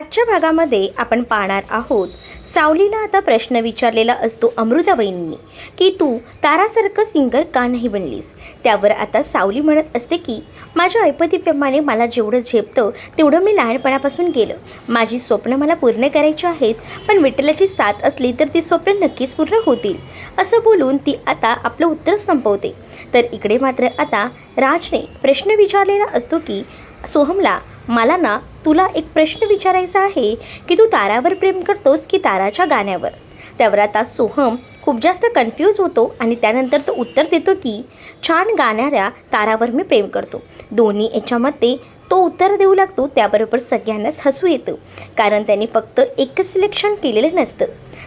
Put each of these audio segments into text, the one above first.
आजच्या भागामध्ये आपण पाहणार आहोत. सावलीला आता प्रश्न विचारलेला असतो अमृताबाईंनी की तू तारासारखं सिंगर का नाही बनलीस? त्यावर आता सावली म्हणत असते की माझ्या ऐपतीप्रमाणे मला जेवढं झेपतं तेवढं मी लहानपणापासून केलं. माझी स्वप्न मला पूर्ण करायची आहेत पण विठ्ठलाची साथ असली तर ती स्वप्न नक्कीच पूर्ण होतील. असं बोलून ती आता आपलं उत्तर संपवते. तर इकडे मात्र आता राजने प्रश्न विचारलेला असतो की सोहमला मला ना तुला एक प्रश्न विचारायचा आहे की तू तारावर प्रेम करतोस की ताराच्या गाण्यावर? त्यावर आता सोहम खूप जास्त कन्फ्यूज होतो आणि त्यानंतर तो उत्तर देतो की छान गाणाऱ्या तारावर मी प्रेम करतो. दोन्ही याच्यामध्ये तो उत्तर देऊ लागतो त्याबरोबर सगळ्यांनाच हसू येतं. कारण त्यांनी फक्त एकच सिलेक्शन केलेलं नसतं.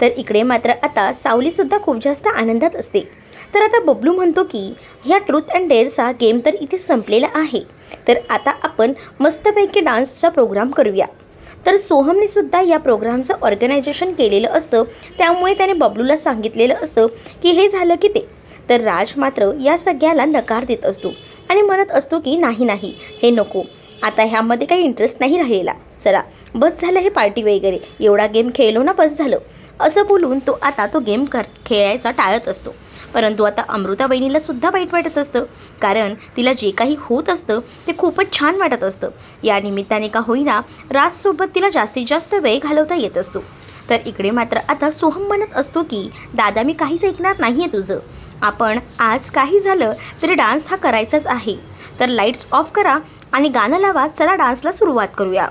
तर इकडे मात्र आता सावलीसुद्धा खूप जास्त आनंदात असते. तर आता बबलू म्हणतो की ह्या ट्रूथ अँड डेअरचा गेम तर इथे संपलेला आहे. तर आता आपण मस्तपैकी डान्सचा प्रोग्राम करूया. तर सोहमने सुद्धा या प्रोग्रामचं ऑर्गनायझेशन केलेलं असतं. त्यामुळे त्याने बबलूला सांगितलेलं असतं की हे झालं की ते. तर राज मात्र या सगळ्याला नकार देत असतो आणि म्हणत असतो की नाही नाही हे नको. आता ह्यामध्ये काही इंटरेस्ट नाही राहिलेला. चला बस झालं हे पार्टी वगैरे. एवढा गेम खेळलो ना बस झालं. असं बोलून तो आता तो गेम कर खेळायचा टाळत असतो. परंतु आता अमृता बहिणीला सुद्धा वाईट वाटत असतं. कारण तिला जे काही होत असतं ते खूपच छान वाटत असतं. या निमित्ताने का होईना राजसोबत तिला जास्तीत जास्त वेळ घालवता येत असतो. तर इकडे मात्र आता सोहम म्हणत असतो की दादा मी काहीच ऐकणार नाही आहे तुझं. आपण आज काही झालं तरी डान्स हा करायचाच आहे. तर लाईट्स ऑफ करा आणि गाणं लावा. चला डान्सला सुरुवात करूया.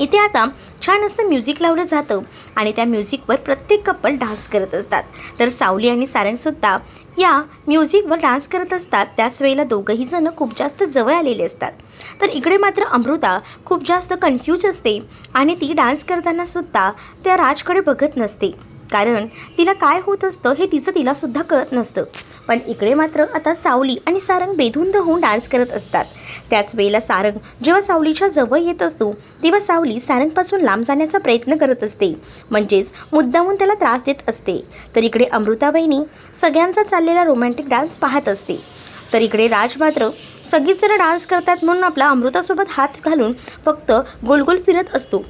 इथे आता छान असं म्युझिक लावलं जातं आणि त्या म्युझिकवर प्रत्येक कपल डान्स करत असतात. तर सावली आणि सारंगसुद्धा या म्युझिकवर डान्स करत असतात. त्याच वेळेला दोघंही जणं खूप जास्त जवळ आलेले असतात. तर इकडे मात्र अमृता खूप जास्त कन्फ्यूज असते आणि ती डान्स करतानासुद्धा त्या राजकडे बघत नसते. कारण तिला काय होत असतं हे तिचं तिलासुद्धा कळत नसतं. पण इकडे मात्र आता सावली आणि सारंग बेधुंद होऊन डान्स करत असतात. त्याच वेळेला सारंग जेव्हा सावलीच्या जवळ येत असतो तेव्हा सावली सारंगपासून लांब जाण्याचा प्रयत्न करत असते. म्हणजेच मुद्दामून त्याला त्रास देत असते. तर इकडे अमृताबाईनी सगळ्यांचा चाललेला रोमॅन्टिक डान्स पाहत असते. तर इकडे राज मात्र सगळीच जरा डान्स करतात म्हणून आपला अमृतासोबत हात घालून फक्त गोलगोल फिरत असतो.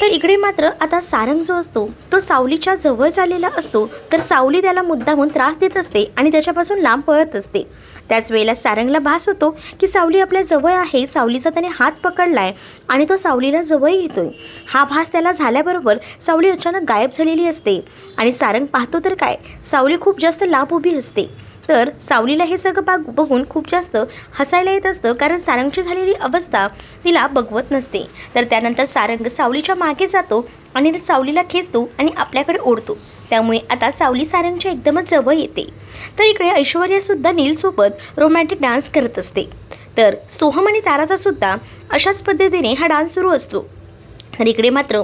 तर इकडे मात्र आता सारंग जो असतो तो सावलीच्या जवळ चाललेला असतो. तर सावली त्याला मुद्दामून त्रास देत असते आणि त्याच्यापासून लांब पळत असते. त्याच वेळेला सारंगला भास होतो की सावली आपल्या जवळ आहे सावलीचा त्याने हात पकडला आहे आणि तो सावलीला जवळ घेतोय हा भास त्याला झाल्याबरोबर सावली अचानक गायब झालेली असते. आणि सारंग पाहतो तर काय सावली खूप जास्त लांब उभी असते. तर सावलीला हे सगळं बाग बघून खूप जास्त हसायला येत असतं कारण सारंगची झालेली अवस्था तिला बघवत नसते. तर त्यानंतर सारंग सावलीच्या मागे जातो आणि सावलीला खेचतो आणि आपल्याकडे ओढतो. त्यामुळे आता सावली सारंगच्या एकदमच जवळ येते. तर इकडे ऐश्वर्यासुद्धा नीलसोबत रोमॅन्टिक डान्स करत असते. तर सोहम आणि ताराचासुद्धा अशाच पद्धतीने हा डान्स सुरू असतो. तर इकडे मात्र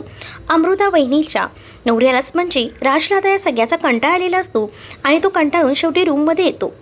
अमृता वहिनीच्या नवऱ्यालाच म्हणजे राजला या सगळ्याचा कंटाळा आलेला असतो आणि तो कंटाळून शेवटी रूममध्ये येतो.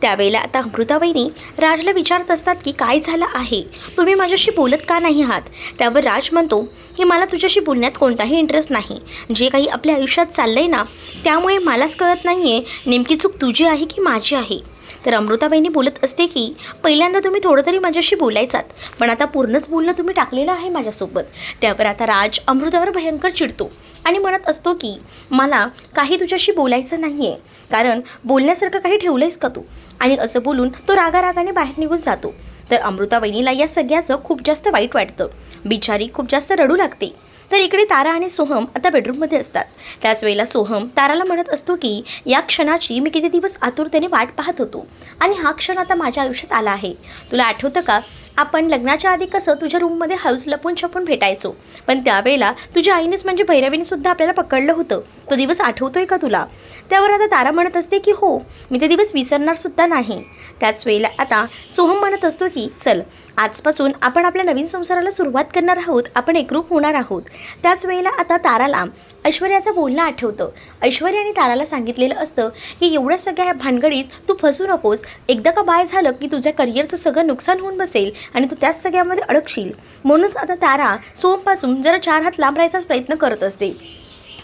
त्यावेळेला आता अमृता वहिनी राजला विचारत असतात की काय झालं आहे? तुम्ही माझ्याशी बोलत का नाही आहात? त्यावर राज म्हणतो की मला तुझ्याशी बोलण्यात कोणताही इंटरेस्ट नाही. जे काही आपल्या आयुष्यात चाललं आहे ना त्यामुळे मलाच कळत नाही आहे नेमकी चूक तुझी आहे की माझी आहे. तर अमृताबाईंनी बोलत असते की पहिल्यांदा तुम्ही थोडं तरी माझ्याशी बोलायचात पण आता पूर्णच बोलणं तुम्ही टाकलेलं आहे माझ्यासोबत. त्यावर आता राज अमृतावर भयंकर चिडतो आणि म्हणत असतो की मला काही तुझ्याशी बोलायचं नाही आहे कारण बोलण्यासारखं काही ठेवलं आहेस का तू? आणि असं बोलून तो रागारागाने बाहेर निघून जातो. तर अमृता वहिनीला या सगळ्याचं खूप जास्त वाईट वाटतं. बिचारी खूप जास्त रडू लागते. तर इकडे तारा आणि सोहम आता बेडरूममध्ये असतात. त्याच वेळेला सोहम ताराला म्हणत असतो की या क्षणाची मी किती दिवस आतुरतेने वाट पाहत होतो आणि हा क्षण आता माझ्या आयुष्यात आला आहे. तुला आठवतं का? आपण लग्नाच्या आधी कसं तुझ्या रूममध्ये हाऊस लपून छपून भेटायचो. पण त्यावेळेला तुझ्या आईनेच म्हणजे भैरवीनेसुद्धा आपल्याला पकडलं होतं. तो दिवस आठवतोय का तुला? त्यावर आता तारा म्हणत असते की हो मी ते दिवस विसरणारसुद्धा नाही. त्याच वेळेला आता सोहम म्हणत असतो की चल आजपासून आपण आपल्या नवीन संसाराला सुरुवात करणार आहोत. आपण एकरूप होणार आहोत. त्याच वेळेला आता ताराला ऐश्वर्याचं बोलणं आठवतं. ऐश्वर्याने ताराला सांगितलेलं असतं की एवढ्या सगळ्या भानगडीत तू फसू नकोस. एकदा का बाय झालं की तुझ्या करिअरचं सगळं नुकसान होऊन बसेल आणि तू त्याच सगळ्यामध्ये अडकशील. म्हणूनच आता तारा सोमपासून जरा चार हात लांब राहायचाच प्रयत्न करत असते.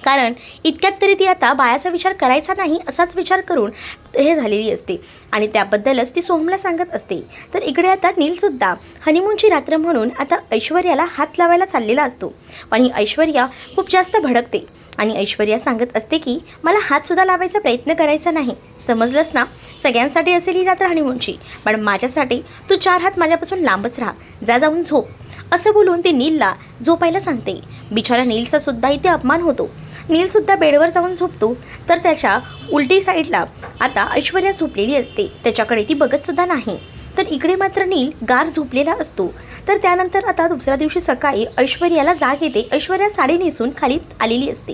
कारण इतक्यात तरी ती आता बायाचा विचार करायचा नाही असाच विचार करून हे झालेली असते. आणि त्याबद्दलच ती सोहमला सांगत असते. तर इकडे आता नीलसुद्धा हनीमूनची रात्र म्हणून आता ऐश्वर्याला हात लावायला चाललेला असतो. पण ही ऐश्वर्या खूप जास्त भडकते. आणि ऐश्वर्या सांगत असते की मला हातसुद्धा लावायचा प्रयत्न करायचा नाही. समजलंच ना? सगळ्यांसाठी असेल ही रात्र हनीमूनची पण माझ्यासाठी तू चार हात माझ्यापासून लांबच राहा. जा जाऊन झोप. असं बोलून ती नीलला झोपायला सांगते. बिचारा नीलचा सुद्धा इथे अपमान होतो. नीलसुद्धा बेडवर जाऊन झोपतो. तर त्याच्या उलटी साईडला आता ऐश्वर्या झोपलेली असते. त्याच्याकडे ती बघतसुद्धा नाही. तर इकडे मात्र नील गार झोपलेला असतो. तर त्यानंतर आता दुसऱ्या दिवशी सकाळी ऐश्वर्याला जाग येते. ऐश्वर्या साडी नेसून खाली आलेली असते.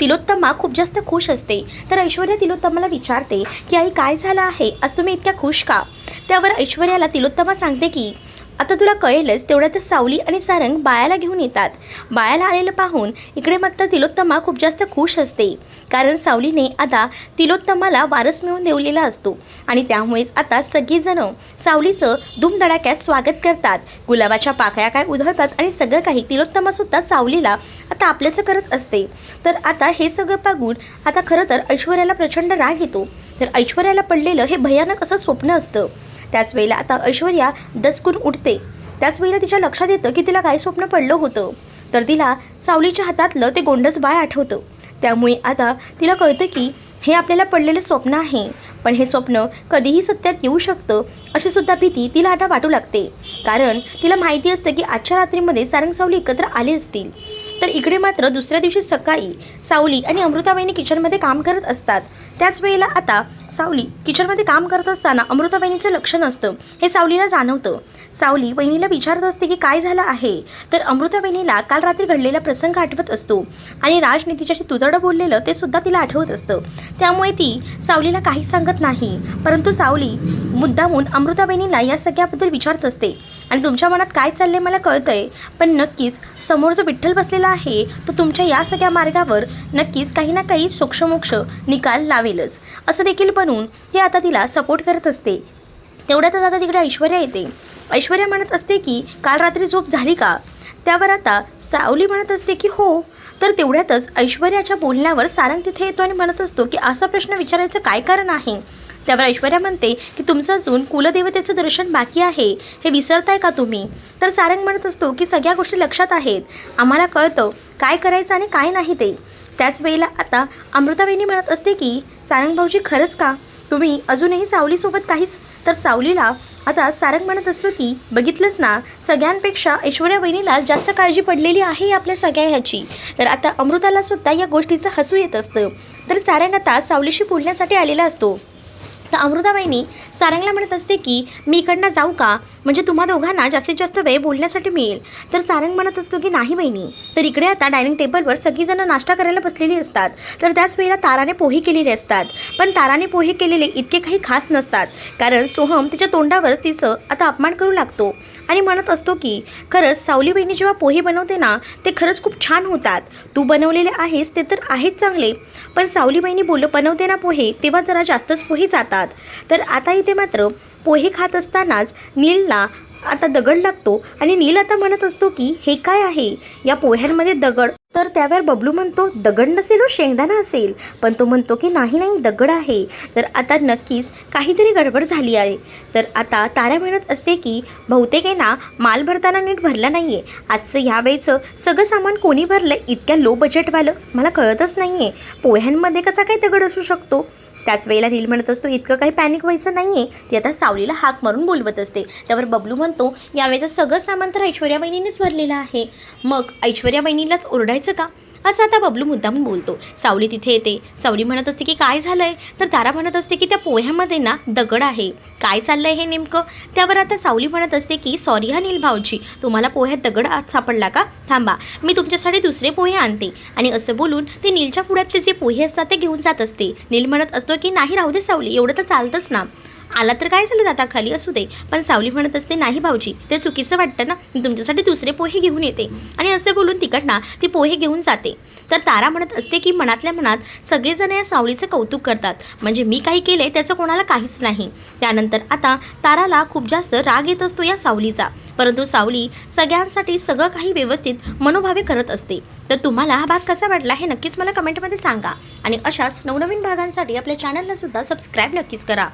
तिलोत्तमा खूप जास्त खुश असते. तर ऐश्वर्या तिलोत्तमाला विचारते की आई काय झालं आहे? आज तुम्ही इतक्या खुश का? त्यावर ऐश्वर्याला तिलोत्तमा सांगते की आता तुला कळेलच तेवढ्यात सावली आणि सारंग बायाला घेऊन येतात. बायाला आलेलं पाहून इकडे मात्र तिलोत्तमा खूप जास्त खुश असते. कारण सावलीने आता तिलोत्तमाला वारस मिळवून देवलेला असतो. आणि त्यामुळेच आता सगळीजणं सावलीचं धूमधडाक्यात स्वागत करतात. गुलाबाच्या पाकळ्या काय उधळतात आणि सगळं काही तिलोत्तमासुद्धा सावलीला आता आपलंसं करत असते. तर आता हे सगळं पाहून आता खरं तर ऐश्वर्याला प्रचंड राग येतो. तर ऐश्वर्याला पडलेलं हे भयानक असं स्वप्न असतं. त्याच वेळेला आता ऐश्वर्या दचकून उठते. त्याच वेळेला तिच्या लक्षात येतं की तिला काय स्वप्न पडलं होतं. तर तिला सावलीच्या हातातलं ते गोंडस बाळ आठवतं. त्यामुळे आता तिला कळतं की हे आपल्याला पडलेलं स्वप्न आहे. पण हे स्वप्न कधीही सत्यात येऊ शकतं अशी सुद्धा भीती तिला आता वाटू लागते. कारण तिला माहिती असतं की आजच्या रात्रीमध्ये सारंग सावली एकत्र आले असतील. तर इकडे मात्र दुसऱ्या दिवशी सकाळी सावली आणि अमृताबाईंनी किचनमध्ये काम करत असतात. त्याच वेळेला आता सावली किचनमध्ये काम करत असताना अमृताबाईंचं लक्ष नसतं. हे सावलीला जाणवतं. सावली वहिनीला विचारत असते की काय झालं आहे? तर अमृता वहिनीला काल रात्री घडलेला प्रसंग आठवत असतो. आणि राजनीतीच्याशी तुतडं बोललेलं ते सुद्धा तिला आठवत असतं. त्यामुळे ती सावलीला काही सांगत नाही. परंतु सावली मुद्दामून अमृता वहिनीला या सगळ्याबद्दल विचारत असते. आणि तुमच्या मनात काय चाललंय मला कळतंय पण नक्कीच समोर जो विठ्ठल बसलेला आहे तो तुमच्या या सगळ्या मार्गावर नक्कीच काही ना काही सोक्षमोक्ष निकाल लावेलच. असं देखील बनून ते आता तिला सपोर्ट करत असते. तेवढ्यातच आता तिकडे ऐश्वर्या येते. ऐश्वर्या म्हणत असते की काल रात्री झोप झाली का? त्यावर आता सावली म्हणत असते की हो. तर तेवढ्यातच ऐश्वर्याच्या बोलण्यावर सारंग तिथे येतो आणि म्हणत असतो की असा प्रश्न विचारायचं काय कारण आहे? त्यावर ऐश्वर्या म्हणते की तुमचं अजून कुलदेवतेचं दर्शन बाकी आहे. हे विसरताय का तुम्ही? तर सारंग म्हणत असतो की सगळ्या गोष्टी लक्षात आहेत. आम्हाला कळतं काय करायचं आणि काय नाही ते. त्याच वेळेला आता अमृताबाईंनी म्हणत असते की सारंग भाऊजी खरंच का? तुम्ही अजूनही सावलीसोबत काहीच? तर सावलीला आता सारंग म्हणत असतो की बघितलंच ना सगळ्यांपेक्षा ऐश्वर्या वहिनीला जास्त काळजी पडलेली आहे आपल्या सगळ्या ह्याची. तर आता अमृताला सुद्धा या गोष्टीचं हसू येत असतं. तर सारंग आता सावलीशी बोलण्यासाठी आलेला असतो. तर अमृताबाईंनी सारंगला म्हणत असते की मी इकडनं जाऊ का? म्हणजे तुम्हा दोघांना जास्तीत जास्त वेळ बोलण्यासाठी मिळेल. तर सारंग म्हणत असतो की नाही बहिणी. तर इकडे आता डायनिंग टेबलवर सगळीजणं नाश्ता करायला बसलेली असतात. तर त्याच वेळेला ताराने पोहे केलेले असतात. पण ताराने पोहे केलेले इतके काही खास नसतात. कारण सोहम तिच्या तोंडावर तिचं आता अपमान करू लागतो. आणि म्हणत असतो की खरंच सावली बहिणी जेव्हा पोहे बनवते ना ते खरंच खूप छान होतात. तू बनवलेले आहेस ते तर आहेच चांगले. पण सावली बहिणी बोल बनवते ना पोहे तेव्हा जरा जास्तच पोहे जातात. तर आता इथे मात्र पोहे खात असतानाच नीलला आता दगड लागतो. आणि नील आता म्हणत असतो की हे काय आहे? या पोह्यांमध्ये दगड तर त्यावर बबलू म्हणतो दगड नसेल हो शेंगदाणा असेल. पण तो म्हणतो की नाही नाही दगड आहे. तर आता नक्कीच काहीतरी गडबड झाली आहे. तर आता तारा म्हणत असते की बहुतेकांना माल भरताना नीट भरला नाही आहे आजचं ह्यावेळेचं सगळं सामान कोणी भरलं? इतक्या लो बजेटवालं मला कळतच नाही आहे पोह्यांमध्ये कसा काय दगड असू शकतो? त्याच वेळेला रील म्हणत असतो इतकं काही पॅनिक व्हायचं नाही आहे ती आता सावलीला हाक मारून बोलवत असते. त्यावर बबलू म्हणतो यावेळेचं सगळं सामान तर ऐश्वर्या बहिणीनेच भरलेलं आहे. मग ऐश्वर्या बहिणीलाच ओरडायचं का? असं आता बबलू मुद्दाम बोलतो. सावली तिथे येते. सावली म्हणत असते की काय झालंय? तर तारा म्हणत असते की त्या पोह्यामध्ये ना दगड आहे. काय चाललंय हे नेमकं? त्यावर आता सावली म्हणत असते की सॉरी हा नील भाऊजी. तुम्हाला पोह्यात दगड सापडला का? थांबा. मी तुमच्यासाठी दुसरे पोहे आणते. आणि असं बोलून ते नीलच्या पुढ्यातले जे पोहे असतात ते घेऊन जात असते. नील म्हणत असतो की नाही राहू दे सावली. एवढं तर चालतंच ना. आला तर काय झालं दादा? खाली असू दे. पण सावली म्हणत असते नाही भाऊजी ते चुकीचं वाटतं ना. मी तुमच्यासाठी दुसरे पोहे घेऊन येते. आणि असं बोलून तिकडनं ती पोहे घेऊन जाते. तर तारा म्हणत असते की मनातल्या मनात सगळेजण या सावलीचं कौतुक करतात. म्हणजे मी काही केले त्याचं कोणाला काहीच नाही. त्यानंतर आता ताराला खूप जास्त राग येत असतो या सावलीचा. परंतु सावली सगळ्यांसाठी सगळं काही व्यवस्थित मनोभावे करत असते. तर तुम्हाला हा भाग कसा वाटला हे नक्कीच मला कमेंटमध्ये सांगा. आणि अशाच नवनवीन भागांसाठी आपल्या चॅनलला सुद्धा सबस्क्राईब नक्कीच करा.